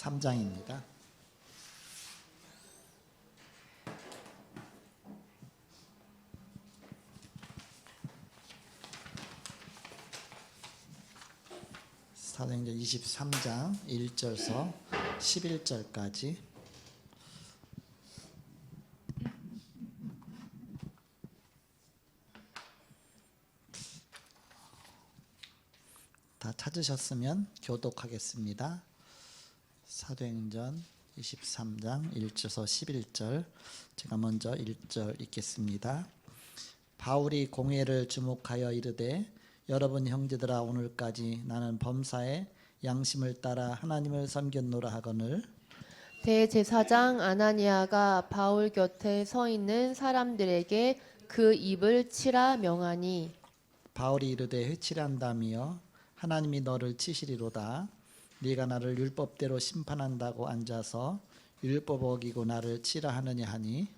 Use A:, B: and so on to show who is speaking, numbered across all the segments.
A: 23장입니다. 사도행전 23장 1절서 11절까지 다 찾으셨으면 교독하겠습니다. 사도행전 23장 1절서 11절 제가 먼저 1절 읽겠습니다. 바울이 공회를 주목하여 이르되 여러분 형제들아 오늘까지 나는 범사에 양심을 따라 하나님을 섬겼노라 하거늘.
B: 대제사장 아나니아가 바울 곁에 서 있는 사람들에게 그 입을 치라 명하니.
A: 바울이 이르되 회칠한다며 하나님이 너를 치시리로다 네가 나를 율법대로 심판한다고 앉아서 율법 어기고 나를 치라 하느냐 하니?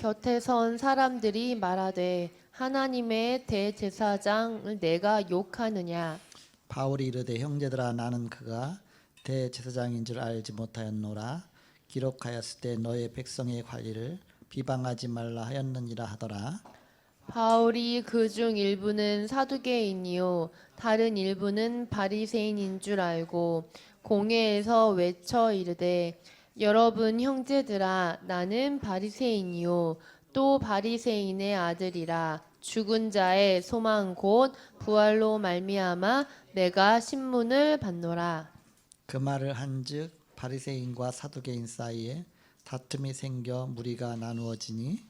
B: 곁에 선 사람들이 말하되 하나님의 대제사장을 내가 욕하느냐?
A: 바울이 이르되 형제들아 나는 그가 대제사장인 줄 알지 못하였노라. 기록하였을 때 너의 백성의 관리를 비방하지 말라 하였느니라 하더라
B: 바울이 그 중 일부는 사두개인이요. 다른 일부는 바리새인인 줄 알고 공회에서 외쳐 이르되 여러분 형제들아 나는 바리새인이요. 또 바리새인의 아들이라. 죽은 자의 소망 곧 부활로 말미암아 내가 신문을 받노라.
A: 그 말을 한즉 바리새인과 사두개인 사이에 다툼이 생겨 무리가 나누어지니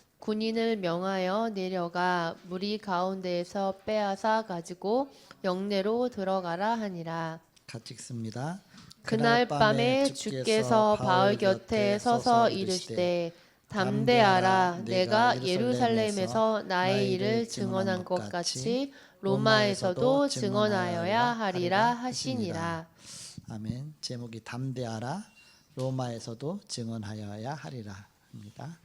B: 군인을 명하여 내려가 무리 가운데에서 빼앗아 가지고 영내로 들어가라 하니라
A: 같이 읽습니다.
B: 그날 밤에 주께서 바울 곁에 서서 이르시되 담대하라 내가 예루살렘에서 나의 일을 증언한 것 같이 로마에서도 증언하여야 하리라 하시니라
A: 아멘. 제목이 담대하라 로마에서도 증언하여야 하리라 입니다.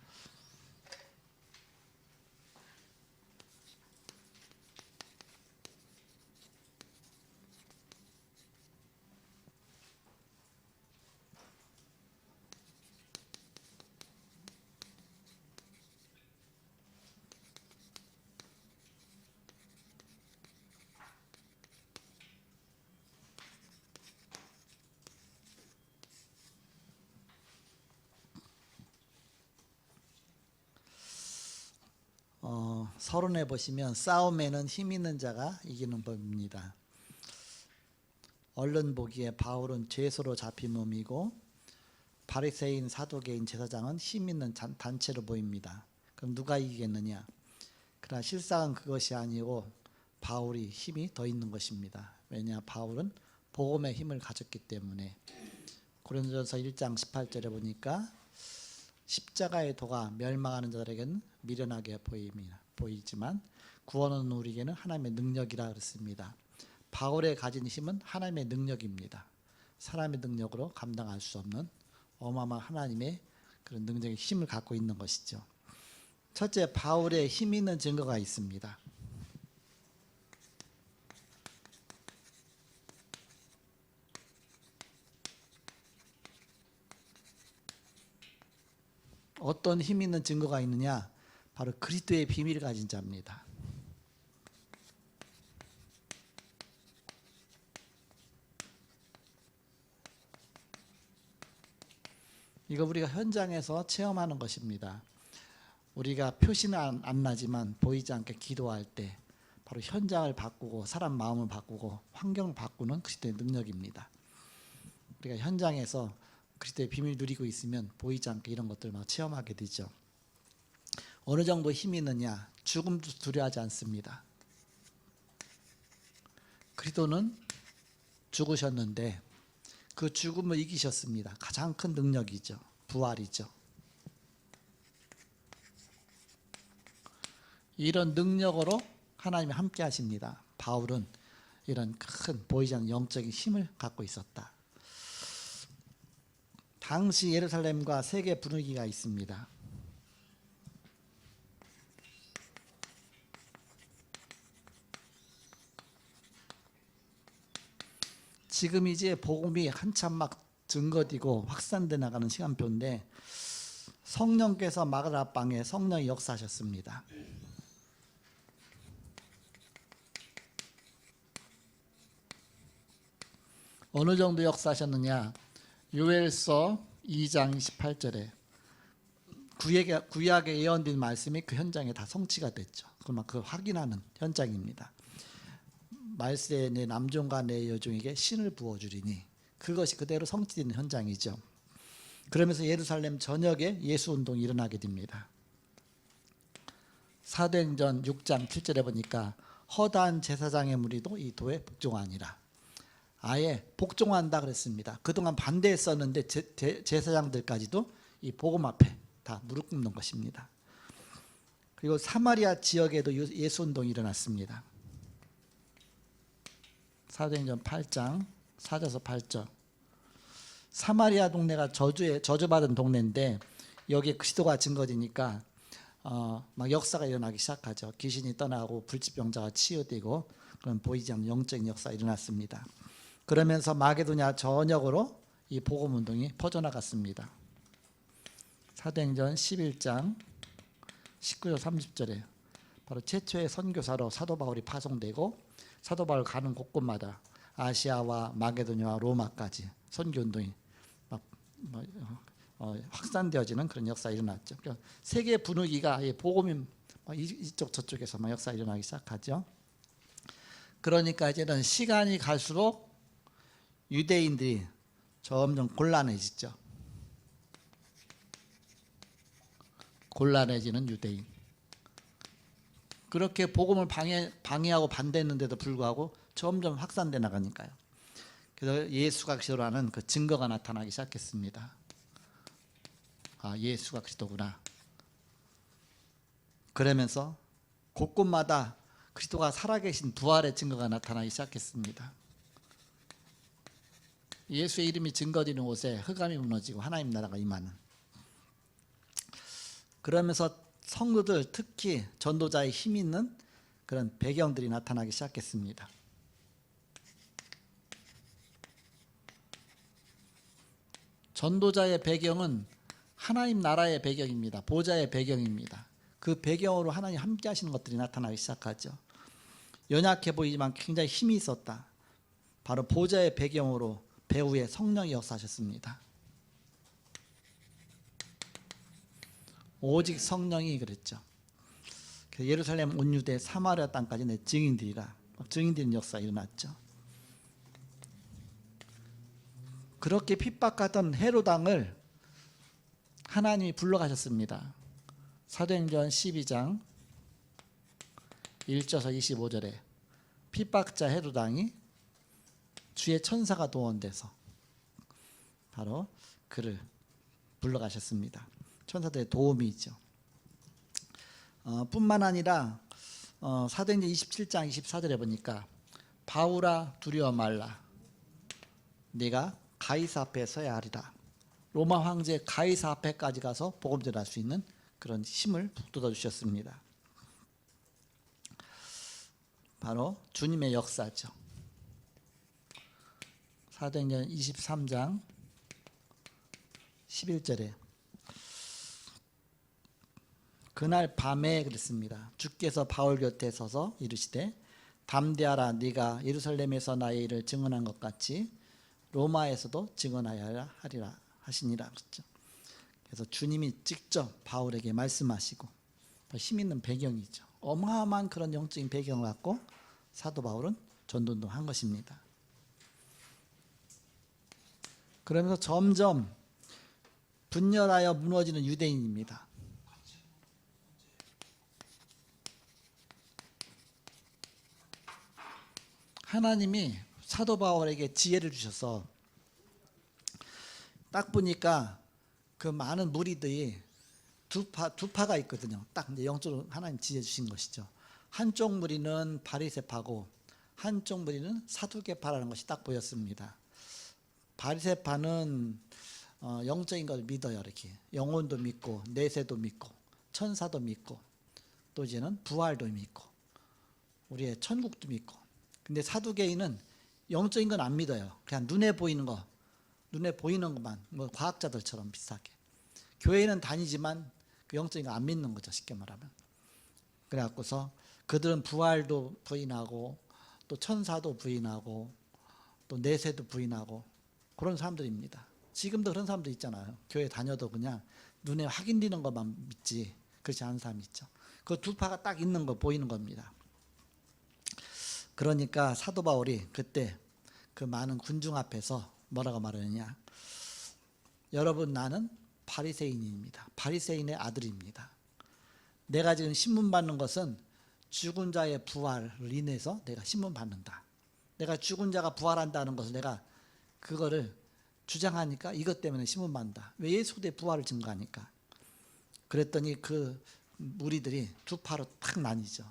A: 서론에 보시면 싸움에는 힘 있는 자가 이기는 법입니다. 얼른 보기에 바울은 죄수로 잡힌 몸이고 바리새인 사도계인 제사장은 힘 있는 잔- 단체로 보입니다. 그럼 누가 이기겠느냐? 그러나 실상은 그것이 아니고 바울이 힘이 더 있는 것입니다. 왜냐 바울은 복음의 힘을 가졌기 때문에 고린도전서 1장 18절에 보니까 십자가의 도가 멸망하는 자들에게는 미련하게 보입니다. 보이지만 구원은 우리에게는 하나님의 능력이라 그랬습니다. 바울의 가진 힘은 하나님의 능력입니다. 사람의 능력으로 감당할 수 없는 어마어마한 하나님의 그런 능력의 힘을 갖고 있는 것이죠. 첫째, 바울의 힘 있는 증거가 있습니다. 어떤 힘 있는 증거가 있느냐? 바로 그리스도의 비밀을 가진 자입니다. 이거 우리가 현장에서 체험하는 것입니다. 우리가 표시는 안, 안 나지만 보이지 않게 기도할 때 바로 현장을 바꾸고 사람 마음을 바꾸고 환경을 바꾸는 그리스도의 능력입니다. 우리가 현장에서 그리스도의 비밀 누리고 있으면 보이지 않게 이런 것들 막 체험하게 되죠. 어느 정도 힘이 있느냐? 죽음도 두려워하지 않습니다. 그리스도는 죽으셨는데 그 죽음을 이기셨습니다. 가장 큰 능력이죠. 부활이죠. 이런 능력으로 하나님이 함께 하십니다. 바울은 이런 큰 보이지 않는 영적인 힘을 갖고 있었다. 당시 예루살렘과 세계 분위기가 있습니다. 지금 이제 복음이 한참 막 증거되고 확산돼 나가는 시간표인데 성령께서 마가라 방에 성령이 역사하셨습니다. 어느 정도 역사하셨느냐? 요엘서 2장 28절에 구약에, 구약에 예언된 말씀이 그 현장에 다 성취가 됐죠. 그러면 그 확인하는 현장입니다. 말세 내 남종과 내 여종에게 신을 부어주리니 그것이 그대로 성취되는 현장이죠. 그러면서 예루살렘 전역에 예수 운동이 일어나게 됩니다. 사도행전 6장 7절에 보니까 허다한 제사장의 무리도 이 도에 복종하니라. 아예 복종한다 그랬습니다. 그동안 반대했었는데 제, 제, 제사장들까지도 이 복음 앞에 다 무릎 꿇는 것입니다. 그리고 사마리아 지역에도 예수 운동이 일어났습니다. 사도행전 8장 4절에서 8절. 사마리아 동네가 저주에 저주받은 동네인데 여기에 그리스도가 증거되니까 어, 막 역사가 일어나기 시작하죠. 귀신이 떠나고 불치병자가 치유되고 그런 보이지 않는 영적인 역사가 일어났습니다. 그러면서 마게도냐 전역으로 이 복음 운동이 퍼져나갔습니다. 사도행전 11장 19절 30절에 바로 최초의 선교사로 사도 바울이 파송되고 사도 바울 가는 곳곳마다 아시아와 마게도냐와 로마까지 선교 운동이 막 뭐, 어, 확산되어지는 그런 역사 가 일어났죠. 그러니까 세계 분위기가 이 복음이 막 이- 이쪽 저쪽에서 막 역사 가 일어나기 시작하죠. 그러니까 이제는 시간이 갈수록 유대인들이 점점 곤란해지죠. 곤란해지는 유대인. 그렇게 복음을 방해, 방해하고 반대했는데도 불구하고 점점 확산돼 나가니까요. 그래서 예수가 그리스도라는 그 증거가 나타나기 시작했습니다. 아, 예수가 그리스도구나. 그러면서 곳곳마다 그리스도가 살아계신 부활의 증거가 나타나기 시작했습니다. 예수의 이름이 증거되는 곳에 흑암이 무너지고 하나님 나라가 임하는. 그러면서 성도들 특히 전도자의 힘 있는 그런 배경들이 나타나기 시작했습니다. 전도자의 배경은 하나님 나라의 배경입니다. 보좌의 배경입니다. 그 배경으로 하나님 함께 하시는 것들이 나타나기 시작하죠. 연약해 보이지만 굉장히 힘이 있었다. 바로 보좌의 배경으로 배후에 성령이 역사하셨습니다. 오직 성령이 그랬죠. 예루살렘 온 유대 사마리아 땅까지 내 증인들이라 증인되는 역사 일어났죠. 그렇게 핍박하던 헤롯 왕을 하나님이 불러가셨습니다. 사도행전 12장 1절에서 25절에 핍박자 헤롯 왕이 주의 천사가 도원돼서 바로 그를 불러가셨습니다. 천사들의 도움이 있죠. 어, 뿐만 아니라 어, 사도행전 27장 24절에 보니까 바울아 두려워 말라 네가 가이사 앞에 서야 하리라 로마 황제 가이사 앞에까지 가서 복음 전할 수 있는 그런 힘을 북돋아 주셨습니다. 바로 주님의 역사죠. 사도행전 23장 11절에 그날 밤에 그랬습니다. 주께서 바울 곁에 서서 이르시되 담대하라 네가 예루살렘에서 나의 일을 증언한 것 같이 로마에서도 증언하여야 하리라 하시니라 그랬죠. 그래서 주님이 직접 바울에게 말씀하시고 힘 있는 배경이죠. 어마어마한 그런 영적인 배경을 갖고 사도 바울은 전도운동 한 것입니다. 그러면서 점점 분열하여 무너지는 유대인입니다. 하나님이 사도 바울에게 지혜를 주셔서 딱 보니까 그 많은 무리들이 두 파 두 파가 있거든요. 딱 이제 영적으로 하나님 지혜 주신 것이죠. 한쪽 무리는 바리새파고 한쪽 무리는 사두개파라는 것이 딱 보였습니다. 바리새파는 어, 영적인 걸 믿어요. 이렇게 영혼도 믿고 내세도 믿고 천사도 믿고 또 이제는 부활도 믿고 우리의 천국도 믿고 근데 사두개인은 영적인 건 안 믿어요. 그냥 눈에 보이는 거 눈에 보이는 것만 뭐 과학자들처럼 비슷하게. 교회는 다니지만 그 영적인 거 안 믿는 거죠 쉽게 말하면. 그래갖고서 그들은 부활도 부인하고 또 천사도 부인하고 또 내세도 부인하고 그런 사람들입니다. 지금도 그런 사람들 있잖아요. 교회 다녀도 그냥 눈에 확인되는 것만 믿지 그렇지 않은 사람이 있죠. 그 두 파가 딱 있는 거 보이는 겁니다 그러니까 사도 바울이 그때 그 많은 군중 앞에서 뭐라고 말하느냐 여러분 나는 바리새인입니다. 바리새인의 아들입니다. 내가 지금 신문 받는 것은 죽은 자의 부활을 인해서 내가 신문 받는다. 내가 죽은 자가 부활한다는 것을 내가 그거를 주장하니까 이것 때문에 신문 받는다. 왜 예수의 부활을 증거하니까. 그랬더니 그 무리들이 두 파로 탁 나뉘죠.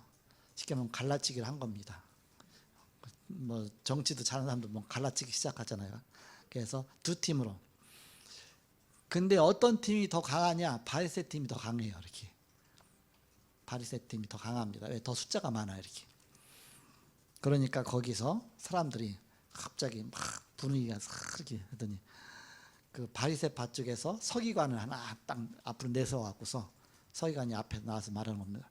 A: 쉽게 말하면 갈라치기를 한 겁니다. 뭐 정치도 잘하는 사람도 뭐 갈라치기 시작하잖아요. 그래서 두 팀으로 근데 어떤 팀이 더 강하냐? 바리새 팀이 더 강해요. 이렇게. 바리새 팀이 더 강합니다. 왜? 더 숫자가 많아요. 이렇게. 그러니까 거기서 사람들이 갑자기 막 분위기가 싹 이렇게 하더니 그 바리새 파 쪽에서 서기관을 하나 딱 앞으로 내세워 갖고서 서기관이 앞에 나와서 말하는 겁니다.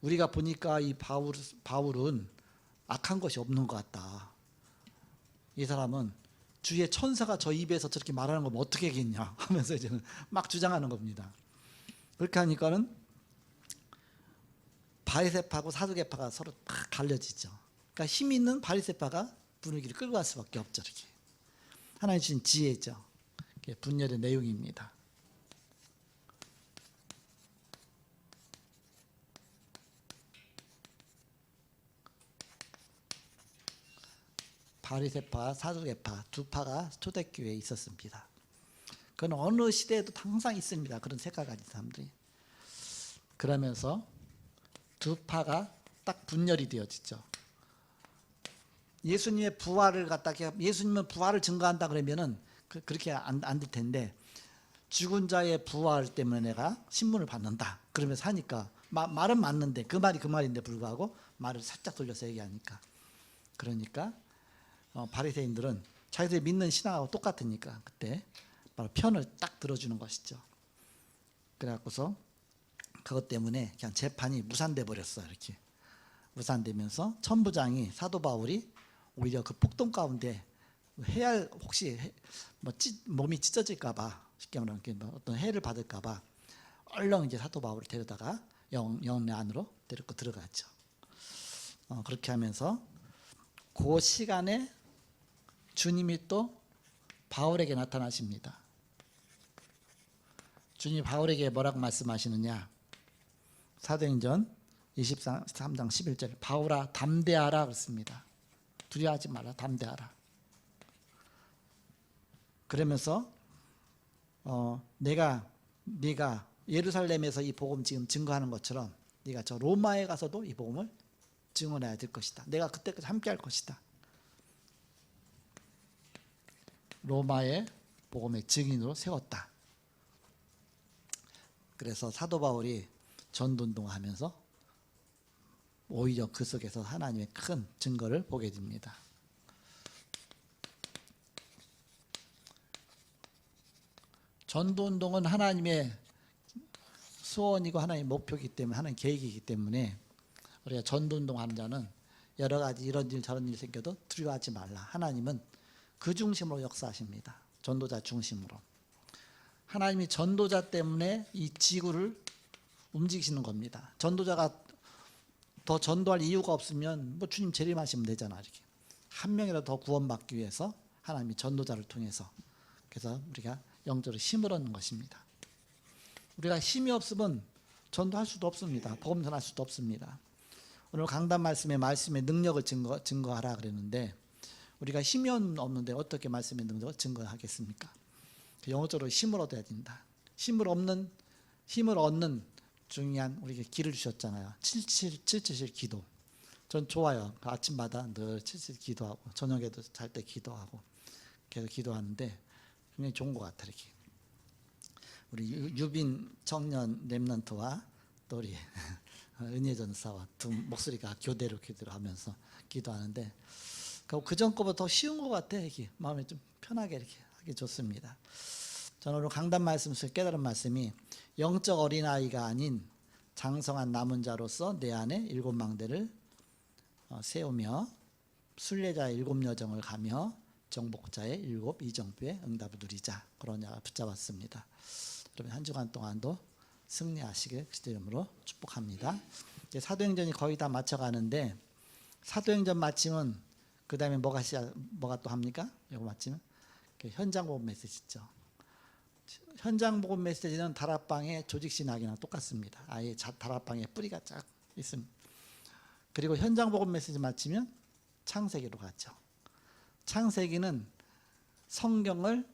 A: 우리가 보니까 이 바울 바울은 악한 것이 없는 것 같다. 이 사람은 주의 천사가 저 입에서 저렇게 말하는 거면 어떻게 하겠냐 하면서 이제는 막 주장하는 겁니다. 그렇게 하니까는 바리새파하고 사두개파가 서로 막 갈려지죠. 그러니까 힘 있는 바리새파가 분위기를 끌고 갈 수밖에 없죠. 이렇게 하나님 주신 지혜죠. 분열의 내용입니다. 바리새파, 사두개파 두 파가 초대교회에 있었습니다. 그건 어느 시대에도 항상 있습니다. 그런 색깔 가진 사람들이. 그러면서 두 파가 딱 분열이 되어지죠. 예수님의 부활을 갖다가 예수님은 부활을 증거한다 그러면은 그, 그렇게 안 될 텐데 죽은 자의 부활 때문에 내가 신문을 받는다. 그러면서 하니까 마, 말은 맞는데 그 말이 그 말인데 불구하고 말을 살짝 돌려서 얘기하니까 그러니까 어, 바리새인들은 자기들이 믿는 신앙하고 똑같으니까 그때 바로 편을 딱 들어주는 것이죠. 그래갖고서 그것 때문에 그냥 재판이 무산돼 버렸어 이렇게 무산되면서 천부장이 사도 바울이 오히려 그 폭동 가운데 해할 혹시 해, 뭐 찢, 몸이 찢어질까봐 쉽게 말하면 뭐 어떤 해를 받을까봐 얼른 이제 사도 바울을 데려다가 영 영내 안으로 데리고 들어갔죠. 어, 그렇게 하면서 그 시간에 주님이 또 바울에게 나타나십니다. 주님이 바울에게 뭐라고 말씀하시느냐? 사도행전 23장 11절 바울아 담대하라 그랬습니다. 두려워하지 마라 담대하라. 그러면서 어, 내가 네가 예루살렘에서 이 복음 지금 증거하는 것처럼 네가 저 로마에 가서도 이 복음을 증언해야 될 것이다. 내가 그때까지 함께 할 것이다. 로마의 복음의 증인으로 세웠다. 그래서 사도 바울이 전도운동 하면서 오히려 그 속에서 하나님의 큰 증거를 보게 됩니다. 전도운동은 하나님의 소원이고 하나님의 목표이기 때문에 하나님 계획이기 때문에 우리가 전도운동 하는 자는 여러 가지 이런 일 저런 일 생겨도 두려워하지 말라. 하나님은 그 중심으로 역사하십니다. 전도자 중심으로. 하나님이 전도자 때문에 이 지구를 움직이시는 겁니다. 전도자가 더 전도할 이유가 없으면 뭐 주님 재림하시면 되잖아 이렇게 한 명이라도 더 구원받기 위해서 하나님이 전도자를 통해서 그래서 우리가 영적으로 힘을 얻는 것입니다. 우리가 힘이 없으면 전도할 수도 없습니다. 복음 전할 수도 없습니다. 오늘 강단 말씀에 말씀의 능력을 증거 증거하라 그랬는데 우리가 힘이 없는데 어떻게 능력을 증거하겠습니까? 영어적으로 힘을 얻어야 된다. 힘을 없는 힘을 얻는 중요한 우리에게 길을 주셨잖아요. 7777 기도. 전 좋아요. 그 아침마다 늘 77 기도하고 저녁에도 잘 때 기도하고 계속 기도하는데 굉장히 좋은 것 같아요. 이렇게 우리 유- 유빈 청년 랩런트와 또 우리 은혜 전사와 두 목소리가 교대로 교대로 하면서 기도하는데 그 전 거보다 더 쉬운 것 같아 이게 마음이 좀 편하게 이렇게 하기 좋습니다. 저는 오늘 강단 말씀 속 깨달은 말씀이 영적 어린 아이가 아닌 장성한 남은 자로서 내 안에 일곱 망대를 어, 세우며 순례자의 일곱 여정을 가며 정복자의 일곱 이정표의 응답을 누리자 그런 약을 붙잡았습니다. 여러분 한 주간 동안도 승리하시길 그리스도 이름으로 축복합니다. 사도행전이 거의 다 맞춰가는데 사도행전 마치면 그 다음에 뭐가 시작 뭐가 또 합니까? 이거 마치면 그 현장 복음 메시지 있죠. 현장 복음 메시지는 다락방의 조직 신학이랑 똑같습니다. 아예 자, 다락방에 뿌리가 쫙 있습니다. 그리고 현장 복음 메시지 마치면 창세기로 가죠. 창세기는 성경을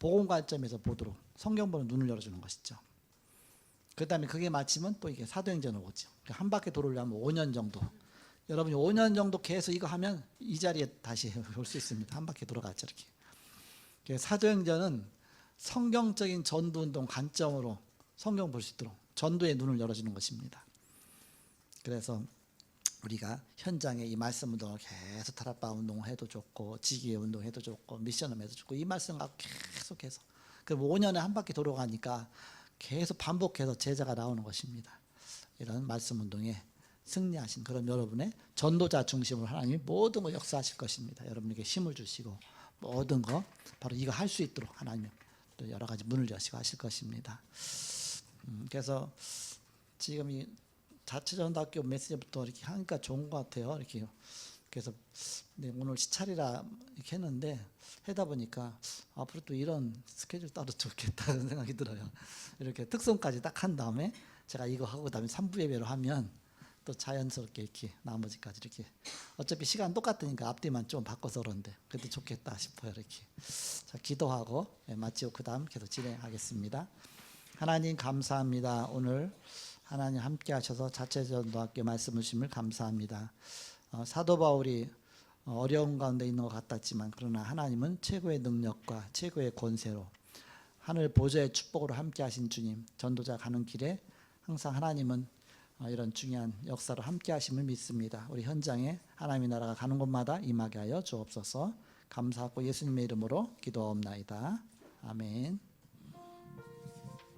A: 복음 관점에서 보도록 성경 보는 눈을 열어주는 것이죠. 그 다음에 그게 마치면 또 이게 사도행전으로 오죠. 한 바퀴 돌으려면 5년 정도. 여러분이 5년 정도 계속 이거 하면 이 자리에 다시 올 수 있습니다. 한 바퀴 돌아가죠. 이렇게. 사도행전은 성경적인 전도운동 관점으로 성경 볼 수 있도록 전도의 눈을 열어주는 것입니다. 그래서 우리가 현장에 이 말씀 운동을 계속 타락바 운동해도 좋고 지기의 운동 해도 좋고 미션을 해도 좋고 이 말씀 갖고 계속해서 그 5년에 한 바퀴 돌아가니까 계속 반복해서 제자가 나오는 것입니다. 이런 말씀 운동에 승리하신 그런 여러분의 전도자 중심으로 하나님이 모든 걸 역사하실 것입니다. 여러분에게 힘을 주시고 모든 거 바로 이거 할 수 있도록 하나님이 또 여러 가지 문을 여시고 하실 것입니다. 음, 그래서 지금 이 자체전도학교 메시지부터 이렇게 하니까 좋은 것 같아요. 이렇게 그래서 네, 오늘 시찰이라 이렇게 했는데 하다 보니까 앞으로 또 이런 스케줄 따로 좋겠다는 생각이 들어요. 이렇게 특성까지 딱 한 다음에 제가 이거 하고 그다음에 3부 예배로 하면 또 자연스럽게 이렇게 나머지까지 이렇게 어차피 시간 똑같으니까 앞뒤만 좀 바꿔서 그런데 그래도 좋겠다 싶어요 이렇게. 자 기도하고 예, 마치고 그 다음 계속 진행하겠습니다. 하나님 감사합니다. 오늘 하나님 함께 하셔서 자체전도학교 말씀을 주심을 감사합니다. 어, 사도 바울이 어, 어려운 가운데 있는 것 같았지만 그러나 하나님은 최고의 능력과 최고의 권세로 하늘 보좌의 축복으로 함께 하신 주님 전도자 가는 길에 항상 하나님은 어, 이런 중요한 역사로 함께 하심을 믿습니다. 우리 현장에 하나님의 나라가 가는 곳마다 임하게 하여 주옵소서. 감사하고 예수님의 이름으로 기도하옵나이다. 아멘.